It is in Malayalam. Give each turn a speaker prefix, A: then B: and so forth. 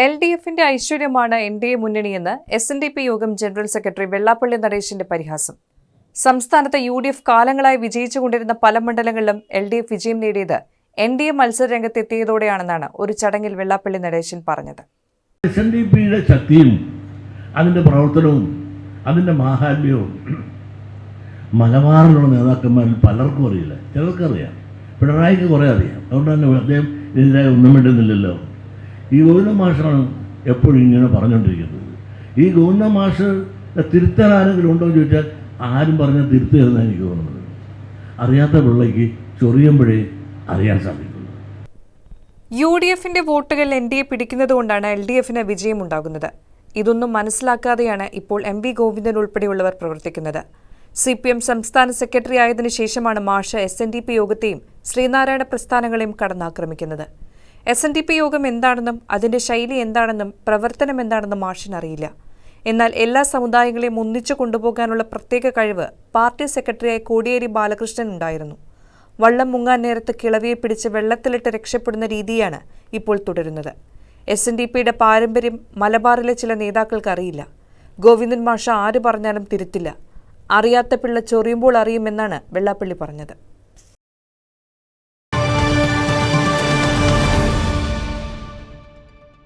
A: എൽ ഡി എഫിന്റെ ഐശ്വര്യമാണ് എൻ ഡി എ മുന്നണിയെന്ന് എസ് എൻ ഡി പി യോഗം ജനറൽ സെക്രട്ടറി വെള്ളാപ്പള്ളി നടേശന്റെ പരിഹാസം. സംസ്ഥാനത്ത് യു ഡി എഫ് കാലങ്ങളായി വിജയിച്ചുകൊണ്ടിരുന്ന പല മണ്ഡലങ്ങളിലും എൽ ഡി എഫ് വിജയം നേടിയത് എൻ ഡി എ മത്സര രംഗത്തെത്തിയതോടെയാണെന്നാണ് ഒരു ചടങ്ങിൽ വെള്ളാപ്പള്ളി നടേശൻ പറഞ്ഞത്.
B: എസ് എൻ ഡി പിയുടെ ശക്തിയും അതിന്റെ പ്രവർത്തനവും അതിന്റെ മാഹാത്മ്യവും മലബാറിലുള്ള നേതാക്കന്മാരിൽ പലർക്കും അറിയില്ല. ചിലർക്കറിയാം. പിണറായിക്ക് കുറേ അറിയാം. അതുകൊണ്ട് തന്നെ അദ്ദേഹം ഇതിനായി ഒന്നും മിണ്ടുന്നില്ലല്ലോ. ഈ ഗോവിന്ദ മാഷാണ് എപ്പോഴും ഇങ്ങനെ പറഞ്ഞുകൊണ്ടിരിക്കുന്നത് ഈ ഗോവിന്ദ മാഷ് തിരുത്താൻ ആരെങ്കിലും ഉണ്ടോ എന്ന് ചോദിച്ചാൽ ആരും പറഞ്ഞാൽ തിരുത്തരുന്ന എനിക്ക് തോന്നുന്നത്. അറിയാത്ത പിള്ളേക്ക് ചൊറിയുമ്പോഴേ അറിയാൻ സാധിക്കും
A: യു ഡി എഫിന്റെ വോട്ടുകൾ എൻ ഡി എ പിടിക്കുന്നത് കൊണ്ടാണ് എൽ ഡി എഫിന് വിജയമുണ്ടാകുന്നത് ഇതൊന്നും മനസ്സിലാക്കാതെയാണ് ഇപ്പോൾ എം വി ഗോവിന്ദൻ ഉൾപ്പെടെയുള്ളവർ പ്രവർത്തിക്കുന്നത്. സി പി എം സംസ്ഥാന സെക്രട്ടറി ആയതിനു ശേഷമാണ് മാഷ എസ് എൻ ഡി പി യോഗത്തെയും ശ്രീനാരായണ പ്രസ്ഥാനങ്ങളെയും കടന്നാക്രമിക്കുന്നത്. എസ് എൻ ഡി പി യോഗം എന്താണെന്നും അതിന്റെ ശൈലി എന്താണെന്നും പ്രവർത്തനം എന്താണെന്നും മാഷിനറിയില്ല എന്നാൽ എല്ലാ സമുദായങ്ങളെയും ഒന്നിച്ചു കൊണ്ടുപോകാനുള്ള പ്രത്യേക കഴിവ് പാർട്ടി സെക്രട്ടറിയായ കോടിയേരി ബാലകൃഷ്ണൻ ഉണ്ടായിരുന്നു. വള്ളം മുങ്ങാൻ നേരത്ത് കിളവിയെ പിടിച്ച് വെള്ളത്തിലിട്ട് രക്ഷപ്പെടുന്ന രീതിയാണ് ഇപ്പോൾ തുടരുന്നത്. എസ് എൻ ഡി പിയുടെ പാരമ്പര്യം മലബാറിലെ ചില നേതാക്കൾക്ക് അറിയില്ല. ഗോവിന്ദൻ മാഷ ആര് പറഞ്ഞാലും തിരുത്തില്ല. അറിയാത്ത പിള്ള ചൊറിയുമ്പോൾ അറിയുമെന്നാണ് വെള്ളാപ്പള്ളി പറഞ്ഞത്.